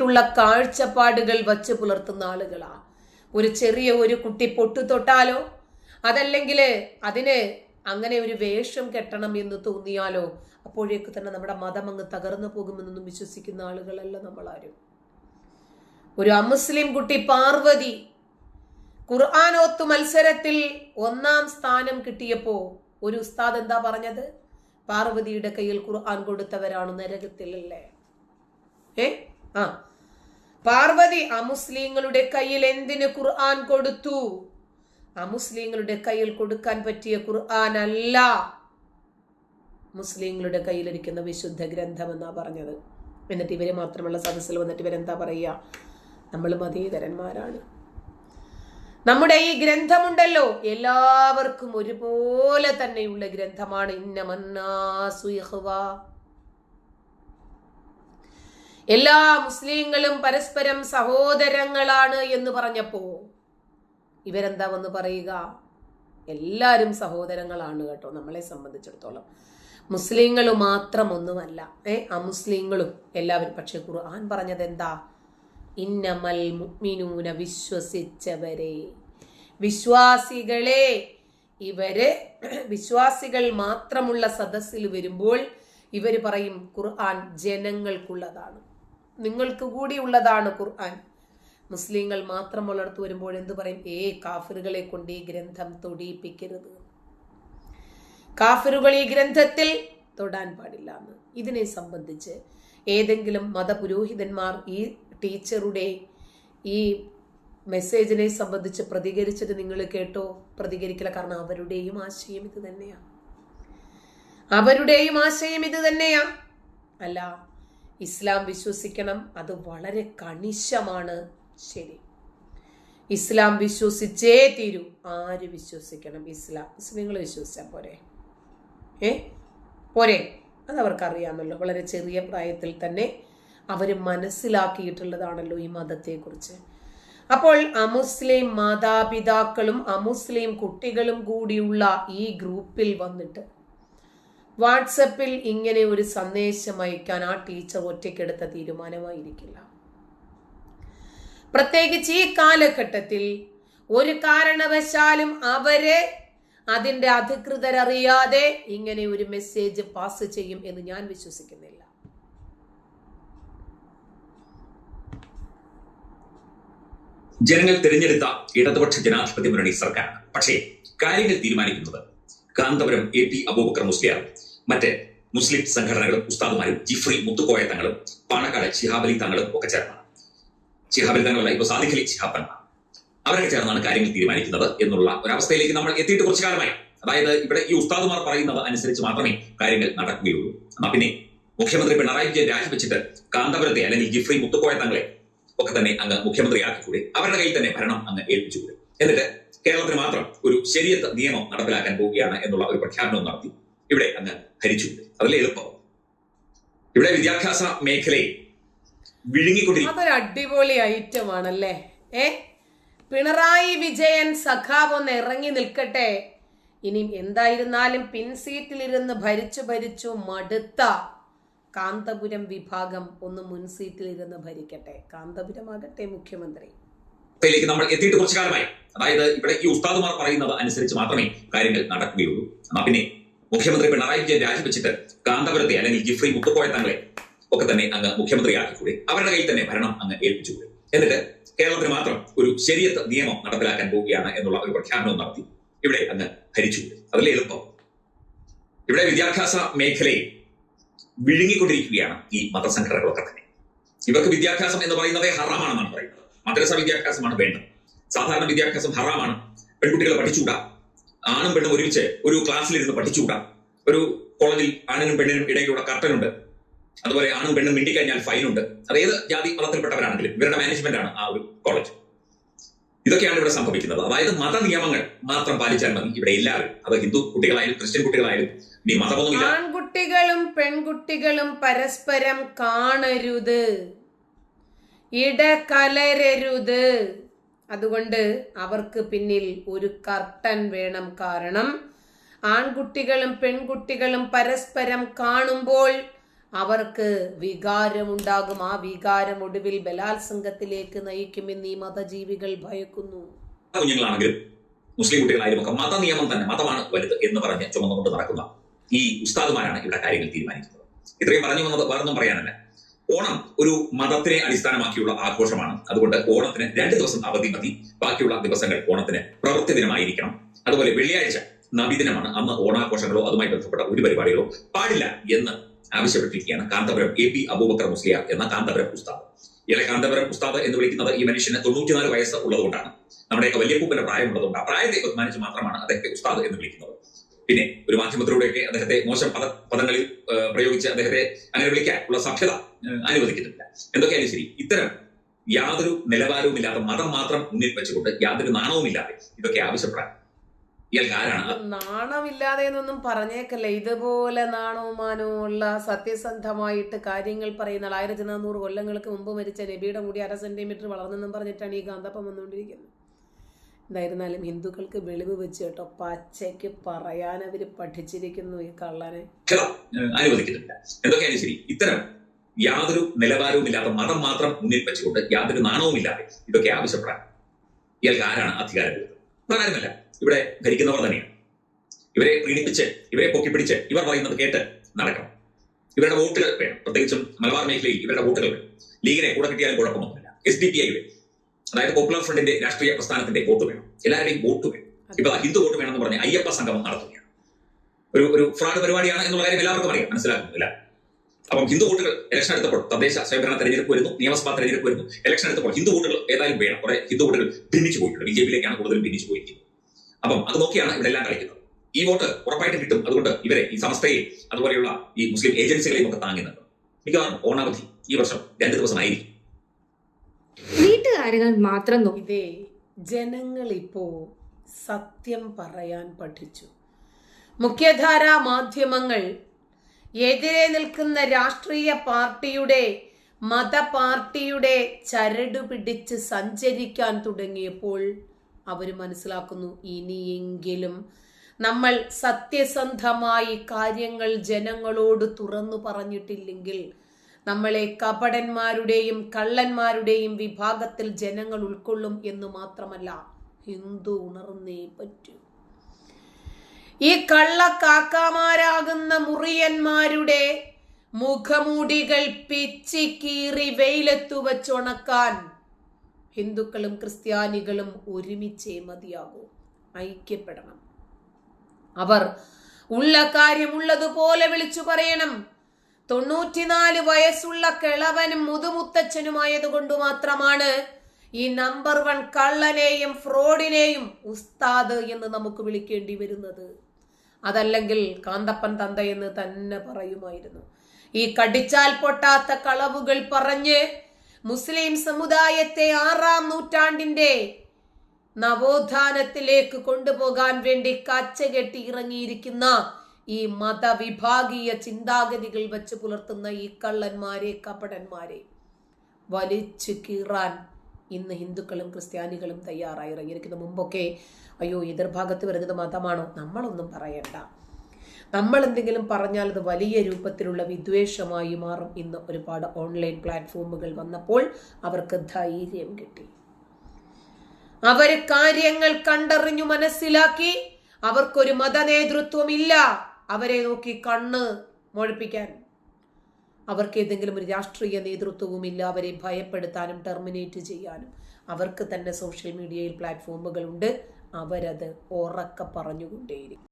ുള്ള കാഴ്ചപ്പാടുകൾ വച്ച് പുലർത്തുന്ന ആളുകളാ. ഒരു ചെറിയ ഒരു കുട്ടി പൊട്ടു തൊട്ടാലോ അതല്ലെങ്കിൽ അതിന് അങ്ങനെ ഒരു വേഷം കെട്ടണം എന്ന് തോന്നിയാലോ? അപ്പോഴേക്ക് തന്നെ നമ്മുടെ മതം അങ്ങ് തകർന്നു പോകുമെന്നൊന്നും വിശ്വസിക്കുന്ന ആളുകളല്ല നമ്മളാരും. ഒരു അമുസ്ലിം കുട്ടി പാർവതി ഖുർആാനോത്ത് മത്സരത്തിൽ ഒന്നാം സ്ഥാനം കിട്ടിയപ്പോ ഒരു ഉസ്താദ് എന്താ പറഞ്ഞത്? പാർവതിയുടെ കയ്യിൽ ഖുർആൻ കൊടുത്തവരാണ് നരകത്തിലല്ലേ? ഏ? ആ. പാർവതി അമുസ്ലിങ്ങളുടെ കയ്യിൽ എന്തിന് ഖുർആൻ കൊടുത്തു? അമുസ്ലിങ്ങളുടെ കയ്യിൽ കൊടുക്കാൻ പറ്റിയ ഖുർആൻ അല്ല. മുസ്ലിങ്ങളുടെ കയ്യിലിരിക്കുന്ന വിശുദ്ധ ഗ്രന്ഥം എന്നാ പറഞ്ഞത്. എന്നിട്ട് ഇവരെ മാത്രമുള്ള സദസ്സിൽ വന്നിട്ട് ഇവരെന്താ പറയുക നമ്മൾ മതേതരന്മാരാണ്. നമ്മുടെ ഈ ഗ്രന്ഥമുണ്ടല്ലോ എല്ലാവർക്കും ഒരുപോലെ തന്നെയുള്ള ഗ്രന്ഥമാണ്. ഇന്നമന്നാസു ഇഖ്വാ. എല്ലാ മുസ്ലിങ്ങളും പരസ്പരം സഹോദരങ്ങളാണ് എന്ന് പറഞ്ഞപ്പോ ഇവരെന്താ വന്ന് പറയുക? എല്ലാവരും സഹോദരങ്ങളാണ് കേട്ടോ നമ്മളെ സംബന്ധിച്ചിടത്തോളം. മുസ്ലിങ്ങൾ മാത്രം ഒന്നുമല്ല. ഏ അമുസ്ലിങ്ങളും എല്ലാവരും. പക്ഷെ ഖുർആൻ പറഞ്ഞത് എന്താ? ഇന്നമൽ മുഅ്മിനൂന വിശ്വസിച്ചവരെ. വിശ്വാസികളെ ഇവർ വിശ്വാസികൾ മാത്രമുള്ള സദസ്സിൽ വരുമ്പോൾ ഇവർ പറയും ഖുർആൻ ജനങ്ങൾക്കുള്ളതാണ്. നിങ്ങൾക്ക് കൂടിയുള്ളതാണ് ഖുർആൻ. മുസ്ലിങ്ങൾ മാത്രം വളർത്തു വരുമ്പോൾ എന്ത് പറയും? ഏ കാഫിറുകളെ കൊണ്ട് ഈ ഗ്രന്ഥം തൊടിയിപ്പിക്കരുത്. കാഫിറുകൾ ഈ ഗ്രന്ഥത്തിൽ തൊടാൻ പാടില്ല എന്ന്. ഇതിനെ സംബന്ധിച്ച് ഏതെങ്കിലും മതപുരോഹിതന്മാർ ഈ ടീച്ചറുടെ ഈ മെസ്സേജിനെ സംബന്ധിച്ച് പ്രതികരിച്ചത് നിങ്ങൾ കേട്ടോ? പ്രതികരിക്കില്ല കാരണം അവരുടെയും ആശയം ഇത് തന്നെയാണ് അവരുടെയും ആശയം ഇത് തന്നെയാ. അല്ല ഇസ്ലാം വിശ്വസിക്കണം. അത് വളരെ കണിശമാണ്. ശരി. ഇസ്ലാം വിശ്വസിച്ചേ തീരൂ. ആര് വിശ്വസിക്കണം? ഇസ്ലാം. മുസ്ലിങ്ങൾ വിശ്വസിച്ചാൽ പോരെ? ഏ? പോരെ? അത് അവർക്കറിയാമല്ലോ. വളരെ ചെറിയ പ്രായത്തിൽ തന്നെ അവർ മനസ്സിലാക്കിയിട്ടുള്ളതാണല്ലോ ഈ മതത്തെക്കുറിച്ച്. അപ്പോൾ അമുസ്ലിം മാതാപിതാക്കളും അമുസ്ലിം കുട്ടികളും കൂടിയുള്ള ഈ ഗ്രൂപ്പിൽ വന്നിട്ട് വാട്സപ്പിൽ ഇങ്ങനെ ഒരു സന്ദേശം അയക്കാൻ ആ ടീച്ചർ ഒറ്റയ്ക്കെടുത്ത തീരുമാനമായിരിക്കില്ല. പ്രത്യേകിച്ച് ഈ കാലഘട്ടത്തിൽ ഒരു കാരണവശാലും അവരെ അതിന്റെ അധികൃതരറിയാതെ ഇങ്ങനെ ഒരു മെസ്സേജ് പാസ് ചെയ്യും എന്ന് ഞാൻ വിശ്വസിക്കുന്നില്ല. ജനങ്ങൾ തിരഞ്ഞെടുത്ത ഇടതുപക്ഷ ജനാധിപത്യ മുന്നണി സർക്കാരാണ്. പക്ഷേ കാര്യങ്ങൾ തീരുമാനിക്കുന്നത് കാന്തപുരം എ പി അബൂബക്കർ മുസ്ലിയാർ മറ്റ് മുസ്ലിം സംഘടനകളും ഉസ്താദുമാരും ജിഫ്രി മുത്തുക്കോയ തങ്ങളും പാണക്കാട് ഷിഹാബലി തങ്ങളും ഒക്കെ ചേർന്നാണ്. ഷിഹാബലി തങ്ങളല്ല ഇപ്പൊ സാദിഖലി ഷിഹാബൻ അവരൊക്കെ ചേർന്നാണ് കാര്യങ്ങൾ തീരുമാനിക്കുന്നത് എന്നുള്ള ഒരവസ്ഥയിലേക്ക് നമ്മൾ എത്തിയിട്ട് കുറച്ചു കാലമായി. അതായത് ഇവിടെ ഈ ഉസ്താദുമാർ പറയുന്നത് അനുസരിച്ച് മാത്രമേ കാര്യങ്ങൾ നടക്കുകയുള്ളൂ. എന്നാ പിന്നെ മുഖ്യമന്ത്രി പിണറായി വിജയൻ രാജിവെച്ചിട്ട് കാന്തപുരത്തെ അല്ലെങ്കിൽ ജിഫ്രി മുത്തുക്കോയ തങ്ങളെ ഒക്കെ തന്നെ അങ്ങ് മുഖ്യമന്ത്രിയാക്കിക്കൂടെ? അവരുടെ കയ്യിൽ തന്നെ ഭരണം അങ്ങ് ഏൽപ്പിച്ചുകൂടെ? എന്നിട്ട് കേരളത്തിന് മാത്രം ഒരു ശരിയത്ത് നിയമം നടപ്പിലാക്കാൻ പോവുകയാണ് എന്നുള്ള ഒരു പ്രഖ്യാപനവും നടത്തി. ഇവിടെ അങ്ങ് ഭരിച്ചു. അതല്ലേ എളുപ്പം? ഇവിടെ വിദ്യാഭ്യാസ മേഖലയെ വിഴുങ്ങിക്കൊണ്ടിരിക്കും. അതൊരു അടിപൊളി ഐറ്റം ആണല്ലേ ഏ? പിണറായി വിജയൻ സഖാവ് ഒന്ന് ഇറങ്ങി നിൽക്കട്ടെ. ഇനി എന്തായിരുന്നാലും പിൻസീറ്റിലിരുന്ന് ഭരിച്ചു ഭരിച്ചു മടുത്ത കാന്തപുരം വിഭാഗം ഒന്ന് മുൻസീറ്റിലിരുന്ന് ഭരിക്കട്ടെ. കാന്തപുരമാകട്ടെ മുഖ്യമന്ത്രി. ിലേക്ക് നമ്മൾ എത്തിയിട്ട് കുറച്ചു കാലമായി. അതായത് ഇവിടെ ഈ ഉസ്താദുമാർ പറയുന്നത് അനുസരിച്ച് മാത്രമേ കാര്യങ്ങൾ നടക്കുകയുള്ളൂ. എന്നാ പിന്നെ മുഖ്യമന്ത്രി പിണറായി വിജയൻ രാജിവെച്ചിട്ട് കാന്തപുരത്തെ അല്ലെങ്കിൽ ജിഫ്രി മുത്തുക്കോയ തങ്ങളെ ഒക്കെ തന്നെ അങ്ങ് മുഖ്യമന്ത്രിയാക്കിക്കൂടെ? അവരുടെ കയ്യിൽ തന്നെ ഭരണം അങ്ങ് ഏൽപ്പിച്ചുകൂടെ? എന്നിട്ട് കേരളത്തിന് മാത്രം ഒരു ശരിയത്ത് നിയമം നടപ്പിലാക്കാൻ പോവുകയാണ് എന്നുള്ള ഒരു പ്രഖ്യാപനവും നടത്തി. ഇവിടെ അങ്ങ് ഭരിച്ചുകൂടെ? അതിലെ എളുപ്പം? ഇവിടെ വിദ്യാഭ്യാസ മേഖലയിൽ വിഴുങ്ങിക്കൊണ്ടിരിക്കുകയാണ് ഈ മതസംഘടനകളൊക്കെ തന്നെ. ഇവർക്ക് വിദ്യാഭ്യാസം എന്ന് പറയുന്നത് ഹറാമാണെന്നാണ് പറയുന്നത്. മദ്രസ വിദ്യാഭ്യാസമാണ് വേണ്ടത്. സാധാരണ വിദ്യാഭ്യാസം ഹറാമാണ്. പെൺകുട്ടികളെ പഠിച്ചുകൂടാ. ആണും പെണ്ണും ഒരുമിച്ച് ഒരു ക്ലാസ്സിലിരുന്ന് പഠിച്ചുകൂടാ. ഒരു കോളേജിൽ ആണിനും പെണ്ണിനും ഇടയിലൂടെ കർട്ടനുണ്ട്. അതുപോലെ ആണും പെണ്ണും മിണ്ടിക്കഴിഞ്ഞാൽ ഫൈനുണ്ട്. അത് ഏത് ജാതി മതത്തിൽപ്പെട്ടവരാണെങ്കിലും ഇവരുടെ മാനേജ്മെന്റ് ആണ് ആ ഒരു കോളേജ് ഇതൊക്കെയാണ് ഇവിടെ സംഭവിക്കുന്നത്. അതായത് മത നിയമങ്ങൾ മാത്രം പാലിച്ചാൽ മതി. ഇവിടെ എല്ലാവരും. അത് ഹിന്ദു കുട്ടികളായാലും ക്രിസ്ത്യൻ കുട്ടികളായാലും ഈ മതമൊന്നുമില്ല ആൺകുട്ടികളും പെൺകുട്ടികളും പരസ്പരം കാണരുത്. ഇടകലരരുത്. അതുകൊണ്ട് അവർക്ക് പിന്നിൽ ഒരു കർട്ടൻ വേണം കാരണം ആൺകുട്ടികളും പെൺകുട്ടികളും പരസ്പരം കാണുമ്പോൾ അവർക്ക് വികാരമുണ്ടാകും. ആ വികാരം ഒടുവിൽ ബലാത്സംഗത്തിലേക്ക് നയിക്കുമെന്ന് ഈ മതജീവികൾ ഭയക്കുന്നു. കുഞ്ഞുങ്ങളാണെങ്കിലും മുസ്ലിം കുട്ടികളായാലും ഒക്കെ മത നിയമം തന്നെ മതമാണ് വലുത് എന്ന് പറഞ്ഞ് ചുമന്നുകൊണ്ട് നടക്കുന്ന ഈ ഉസ്താദുമാരാണ് ഇവിടെ കാര്യങ്ങൾ തീരുമാനിക്കുന്നത്. ഇത്രയും പറഞ്ഞു വന്നത് വേറൊന്നും പറയാനല്ല. ഓണം ഒരു മതത്തിനെ അടിസ്ഥാനമാക്കിയുള്ള ആഘോഷമാണ്. അതുകൊണ്ട് ഓണത്തിന് രണ്ട് ദിവസം അവധി മതി ബാക്കിയുള്ള ദിവസങ്ങൾ ഓണത്തിന് പ്രവൃത്തി ദിനമായിരിക്കണം. അതുപോലെ വെള്ളിയാഴ്ച നബിദിനമാണ്. അന്ന് ഓണാഘോഷങ്ങളോ അതുമായി ബന്ധപ്പെട്ട ഒരു പരിപാടികളോ പാടില്ല എന്ന് ആവശ്യപ്പെട്ടിരിക്കുകയാണ് കാന്തപുരം എ പി അബൂബക്കർ മുസ്ലിയാർ എന്ന കാന്തപുരം ഉസ്താദ്. ഇയാളെ കാന്തപുരം ഉസ്താദ് എന്ന് വിളിക്കുന്നത് ഈ മനുഷ്യന് തൊണ്ണൂറ്റിനാല് വയസ്സ് ഉള്ളതുകൊണ്ടാണ്. നമ്മുടെയൊക്കെ വലിയപ്പൂപ്പന്റെ പ്രായമുള്ളതുകൊണ്ട് ആ പ്രായത്തെ ബഹുമാനിച്ച് മാത്രമാണ് അദ്ദേഹത്തെ ഉസ്താദ് എന്ന് വിളിക്കുന്നത്. പിന്നെ ഒരു മാധ്യമത്തിലൂടെയൊക്കെ അദ്ദേഹത്തെ മോശം പദ പദങ്ങളിൽ പ്രയോഗിച്ച് അദ്ദേഹത്തെ അങ്ങനെ വിളിക്കാൻ ഉള്ള സഭ്യത അനുവദിക്കുന്നില്ല. എന്തൊക്കെയായാലും ശരി ഇത്തരം യാതൊരു നിലവാരവുമില്ലാത്ത മതം മാത്രം മുന്നിൽ വെച്ചുകൊണ്ട് യാതൊരു നാണവുമില്ലാതെ ഇതൊക്കെ ആവശ്യപ്പെടാൻ നാണമില്ലാതെ എന്നൊന്നും പറഞ്ഞേക്കല്ലേ. ഇതുപോലെ നാണവും മാനവും ഉള്ള സത്യസന്ധമായിട്ട് കാര്യങ്ങൾ പറയുന്ന ആയിരത്തി നാനൂറ് കൊല്ലങ്ങൾക്ക് മുമ്പ് മരിച്ച നബിയുടെ മുടി അര സെന്റിമീറ്റർ വളർന്നെന്നും പറഞ്ഞിട്ടാണ് ഈ കാന്തപ്പം വന്നുകൊണ്ടിരിക്കുന്നത്. എന്തായിരുന്നാലും ഹിന്ദുക്കൾക്ക് വെളിവ് വെച്ച് കേട്ടോ പച്ചയ്ക്ക് പറയാൻ അവർ പഠിച്ചിരിക്കുന്നു ഈ കള്ളനെ. അനുവദിക്കുന്നില്ല. എന്തൊക്കെയാണ് ശരി ഇത്തരം യാതൊരു നിലവാരവുമില്ലാത്ത മതം മാത്രം മുന്നിൽ വെച്ചുകൊണ്ട് യാതൊരു നാണവുമില്ലാതെ ഇതൊക്കെ ആവശ്യപ്പെടാൻ ഇയാൾക്ക് ആരാണ് അധികാരമുള്ളത് പ്രകാരമല്ല ഇവിടെ ഭരിക്കുന്നവർ തന്നെയാണ്. ഇവരെ പ്രീണിപ്പിച്ച് ഇവരെ പൊക്കിപ്പിടിച്ച് ഇവർ പറയുന്നത് കേട്ട് നടക്കണം. ഇവരുടെ വോട്ടുകൾ വേണം. പ്രത്യേകിച്ചും മലബാർ മേഖലയിൽ ഇവരുടെ വോട്ടുകൾ വേണം. ലീഗിനെ കൂടെ കിട്ടിയാലും കുഴപ്പമൊന്നുമില്ല. എസ് ഡി പി ഐ അതായത് പോപ്പുലർ ഫ്രണ്ടിന്റെ രാഷ്ട്രീയ പ്രസ്ഥാനത്തിന്റെ വോട്ട് വേണം. എല്ലാവരുടെയും വോട്ട് വേണം. ഇപ്പൊ ഹിന്ദു വോട്ട് വേണം എന്ന് പറഞ്ഞ് അയ്യപ്പ സംഗമം നടത്തുകയാണ്. ഒരു ഒരു ഫ്രോഡ് പരിപാടിയാണ് എന്നുള്ള കാര്യം എല്ലാവർക്കും അറിയാം. മനസ്സിലാക്കുന്നില്ല അപ്പം ഹിന്ദു വോട്ടുകൾ ഇലക്ഷൻ എടുത്തപ്പോൾ തദ്ദേശ സ്വയംഭരണ തെരഞ്ഞെടുപ്പ് വരുന്നു നിയമസഭാ തെരഞ്ഞെടുപ്പ് വരുന്നു. ഇലക്ഷൻ എടുത്തപ്പോൾ ഹിന്ദു വോട്ടുകൾ ഏതായാലും വേണം. കുറെ ഹിന്ദു വോട്ടുകൾ ഭിന്നിച്ചു പോയിട്ടുണ്ട്. ബി ജെ പിയിലേക്കാണ് കൂടുതലും ഭിന്നിച്ചു പോയിരിക്കുന്നത്. അപ്പം അത് നോക്കിയാണ് ഇവിടെ എല്ലാം കളിക്കുന്നത്. ഈ വോട്ട് ഉറപ്പായിട്ടും കിട്ടും. അതുകൊണ്ട് ഇവരെ ഈ സംസ്ഥയെയും അതുപോലെയുള്ള ഈ മുസ്ലിം ഏജൻസികളെയും ഒക്കെ താങ്ങുന്നുണ്ട്. മിക്കവാറും ഓണാവധി ഈ വർഷം രണ്ട് ദിവസമായിരിക്കും. വീട്ടുകാര്യങ്ങൾ മാത്രം നോക്കിയതേ ജനങ്ങൾ ഇപ്പോ സത്യം പറയാൻ പഠിച്ചു. മുഖ്യധാരാ മാധ്യമങ്ങൾ എതിരെ നിൽക്കുന്ന രാഷ്ട്രീയ പാർട്ടിയുടെ മത പാർട്ടിയുടെ ചരട് പിടിച്ച് സഞ്ചരിക്കാൻ തുടങ്ങിയപ്പോൾ അവർ മനസ്സിലാക്കുന്നു ഇനിയെങ്കിലും നമ്മൾ സത്യസന്ധമായി കാര്യങ്ങൾ ജനങ്ങളോട് തുറന്നു പറഞ്ഞിട്ടില്ലെങ്കിൽ നമ്മളെ കപടന്മാരുടെയും കള്ളന്മാരുടെയും വിഭാഗത്തിൽ ജനങ്ങൾ ഉൾക്കൊള്ളും എന്ന് മാത്രമല്ല ഹിന്ദു ഉണർന്നേ പറ്റൂ. ഈ കള്ള കാക്കാമാരാകുന്ന മുറിയന്മാരുടെ മുഖമൂടികൾ പിച്ചി കീറി വെയിലത്തു വച്ചുണക്കാൻ ഹിന്ദുക്കളും ക്രിസ്ത്യാനികളും ഒരുമിച്ചേ മതിയാകൂ. ഐക്യപ്പെടണം. അവർ ഉള്ള കാര്യം ഉള്ളതുപോലെ വിളിച്ചു പറയണം. തൊണ്ണൂറ്റിനാല് വയസ്സുള്ള കിളവനും മുതുമുത്തച്ഛനുമായതുകൊണ്ട് മാത്രമാണ് ഈ നമ്പർ വൺ കള്ളനെയും ഫ്രോഡിനെയും ഉസ്താദ് എന്ന് നമുക്ക് വിളിക്കേണ്ടി വരുന്നത്. അതല്ലെങ്കിൽ കാന്തപ്പൻ തന്ത എന്ന് തന്നെ പറയുമായിരുന്നു. ഈ കടിച്ചാൽ പൊട്ടാത്ത കളവുകൾ പറഞ്ഞ് മുസ്ലിം സമുദായത്തെ ആറാം നൂറ്റാണ്ടിന്റെ നവോത്ഥാനത്തിലേക്ക് കൊണ്ടുപോകാൻ വേണ്ടി കച്ചകെട്ടി ഇറങ്ങിയിരിക്കുന്ന ഈ മതവിഭാഗീയ ചിന്താഗതികൾ വെച്ച് പുലർത്തുന്ന ഈ കള്ളന്മാരെ കപടന്മാരെ വലിച്ചു കീറാൻ ഇന്ന് ഹിന്ദുക്കളും ക്രിസ്ത്യാനികളും തയ്യാറായി. ഇറങ്ങിയിരിക്കുന്ന മുമ്പൊക്കെ അയ്യോ എതിർഭാഗത്ത് വരുന്നത് മതമാണോ? നമ്മളൊന്നും പറയണ്ട. നമ്മൾ എന്തെങ്കിലും പറഞ്ഞാൽ അത് വലിയ രൂപത്തിലുള്ള വിദ്വേഷമായി മാറും ഇന്ന് ഒരുപാട് ഓൺലൈൻ പ്ലാറ്റ്ഫോമുകൾ വന്നപ്പോൾ അവർക്ക് ധൈര്യം കിട്ടി. അവർ കാര്യങ്ങൾ കണ്ടറിഞ്ഞു മനസ്സിലാക്കി. അവർക്കൊരു മതനേതൃത്വമില്ല. അവരെ നോക്കി കണ്ണ് മുഴപ്പിക്കാൻ. അവർക്ക് ഏതെങ്കിലും ഒരു രാഷ്ട്രീയ നേതൃത്വവുമില്ല. അവരെ ഭയപ്പെടുത്താനും ടെർമിനേറ്റ് ചെയ്യാനും. അവർക്ക് തന്നെ സോഷ്യൽ മീഡിയയിൽ പ്ലാറ്റ്ഫോമുകളുണ്ട്. അവരത് ഉറക്കെ പറഞ്ഞുകൊണ്ടേയിരിക്കും.